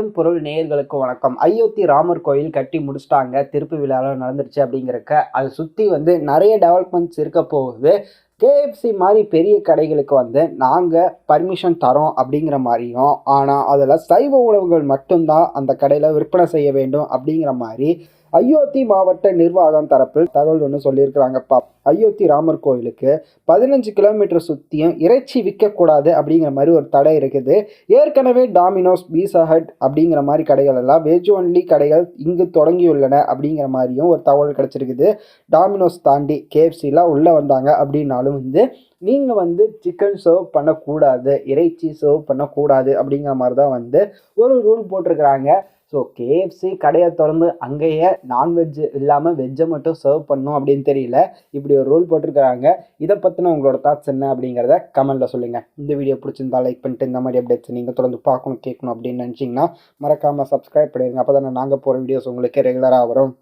இடம் பொருள் நேயர்களுக்கு வணக்கம். அயோத்தி ராமர் கோயில் கட்டி முடிச்சிட்டாங்க. திருப்பு விழாலாம் நடந்துருச்சு அப்படிங்கிறக்க அதை சுற்றி வந்து நிறைய டெவலப்மெண்ட்ஸ் இருக்க போகுது. கேஎஃப்சி மாதிரி பெரிய கடைகளுக்கு வந்து நாங்கள் பர்மிஷன் தரோம் அப்படிங்கிற மாதிரியும் ஆனால் அதில் சைவ உணவுகள் மட்டும்தான் அந்த கடையில் விற்பனை செய்ய வேண்டும் அப்படிங்கிற மாதிரி அயோத்தி மாவட்ட நிர்வாகம் தரப்பில் தகவல் ஒன்று சொல்லியிருக்கிறாங்கப்பா. அயோத்தி ராமர் கோயிலுக்கு பதினஞ்சு கிலோமீட்டர் சுற்றியும் இறைச்சி விற்கக்கூடாது அப்படிங்கிற மாதிரி ஒரு தடை இருக்குது. ஏற்கனவே டாமினோஸ் பீசா ஹட் அப்படிங்கிற மாதிரி கடைகள் எல்லாம் வெஜ் ஒன்லி கடைகள் இங்கு தொடங்கியுள்ளன அப்படிங்கிற மாதிரியும் ஒரு தகவல் கிடச்சிருக்குது. டாமினோஸ் தாண்டி கேஎஃப்சிலாம் உள்ளே வந்தாங்க அப்படின்னாலும் வந்து நீங்கள் வந்து சிக்கன் சர்வ் பண்ணக்கூடாது இறைச்சி சர்வ் பண்ணக்கூடாது அப்படிங்கிற மாதிரி தான் வந்து ஒரு ரூல் போட்டிருக்கிறாங்க. ஸோ கேஎஃப்சி கடையை திறந்து அங்கேயே நான்வெஜ் இல்லாமல் வெஜ்ஜை மட்டும் சர்வ் பண்ணும் அப்படின்னு தெரியல. இப்படி ஒரு ரூல் போட்டிருக்கிறாங்க. இதை பற்றின உங்களோட தாட்ஸ் என்ன அப்படிங்கிறத கமெண்ட்டில் சொல்லுங்கள் இந்த வீடியோ பிடிச்சிருந்தா லைக் பண்ணிட்டு இந்த மாதிரி அப்டேட்ஸ் நீங்கள் தொடர்ந்து பார்க்கணும் கேட்கணும் அப்படின்னு நினச்சிங்கன்னா மறக்காமல் சப்ஸ்கிரைப் பண்ணிடுங்க. அப்போ தானே நாங்கள் போகிற வீடியோஸ் உங்களுக்கு ரெகுலராக வரும்.